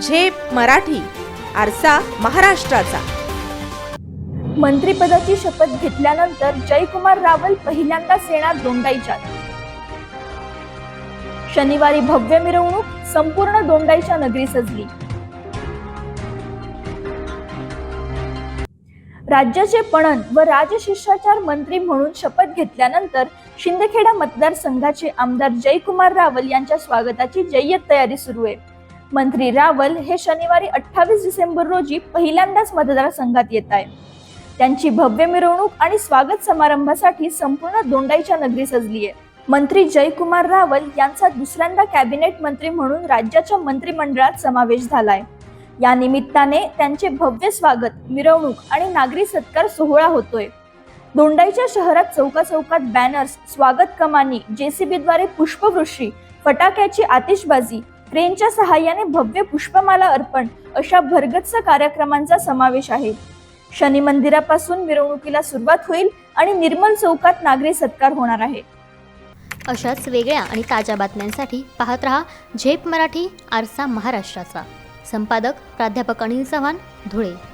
झेप मराठी आरसा महाराष्ट्राचा. मंत्रिपदाची शपथ घेतल्यानंतर जयकुमार रावल पहिल्यांदाच येणार दोंडाईच्यात शनिवारी भव्य मिरवणूक संपूर्ण दोंडाईच्या नगरी सजली. राज्याचे पणन व राजशिष्टाचार मंत्री म्हणून शपथ घेतल्यानंतर शिंदखेडा मतदारसंघाचे आमदार जयकुमार रावल यांच्या स्वागताची जय्यत तयारी सुरू आहे. मंत्री रावल हे शनिवारी अठ्ठावीस डिसेंबर रोजी पहिल्यांदाच मतदारसंघात येत आहे त्यांची भव्य मिरवणूक आणि स्वागत समारंभासाठी संपूर्ण दोंडाईच्या नगरी सजली आहे. मंत्री जयकुमार रावल यांचा दुसऱ्यांदा कॅबिनेट मंत्री म्हणून राज्याच्या मंत्रिमंडळात समावेश झालाय. या निमित्ताने त्यांचे भव्य स्वागत मिरवणूक आणि नागरी सत्कार सोहळा होतोय. दोंडाईच्या शहरात चौका चौकात बॅनर्स स्वागत कमानी जेसीबीद्वारे पुष्पवृष्टी फटाक्याची आतिषबाजी क्रेनच्या सहाय्याने भव्य पुष्पमाला अर्पण अशा भरगच्च कार्यक्रमांचा समावेश आहे. शनी मंदिरापासून मिरवणुकीला सुरुवात होईल आणि निर्मल चौकात नागरी सत्कार होणार आहे. अशाच वेगळ्या आणि ताज्या बातम्यांसाठी पाहत रहा झेप मराठी आरसा महाराष्ट्राचा. संपादक प्राध्यापक अनिल चव्हाण धुळे.